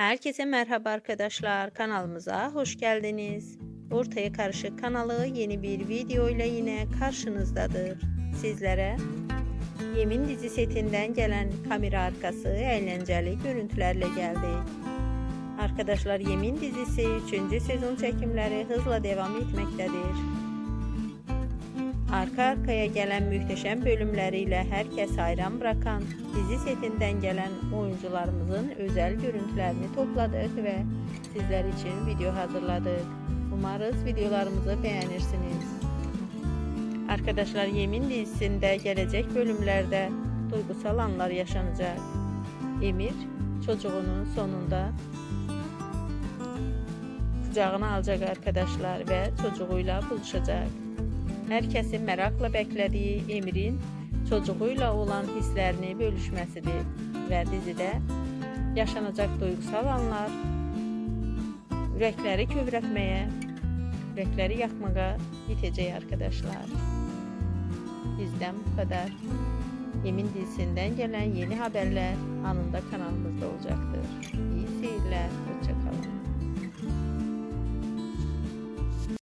Herkese merhaba arkadaşlar. Kanalımıza hoş geldiniz. Ortaya Karışık kanalı yeni bir video ile yine karşınızdadır. Sizlere Yemin dizi setinden gelen kamera arkası eğlenceli görüntülerle geldi. Arkadaşlar Yemin dizisi 3. sezon çekimleri hızla devam etmektedir. Arka arkaya gelen muhteşem bölümleriyle herkes hayran bırakan dizi setinden gelen oyuncularımızın özel görüntülerini topladık ve sizler için video hazırladık. Umarız videolarımızı beğenirsiniz. Arkadaşlar Yemin dizisinde gelecek bölümlerde duygusal anlar yaşanacak. Emir çocuğunun sonunda kucağına alacak arkadaşlar ve çocuğuyla buluşacak. Herkesin merakla beklediği Emir'in çocuğuyla olan hislerini bölüşmesidir ve dizide yaşanacak duygusal anlar yürekleri kövrətməyə, yürekleri yakmağa yetəcək arkadaşlar. Bizden bu kadar. Yemin dizisinden gelen yeni haberler anında kanalımızda olacaktır.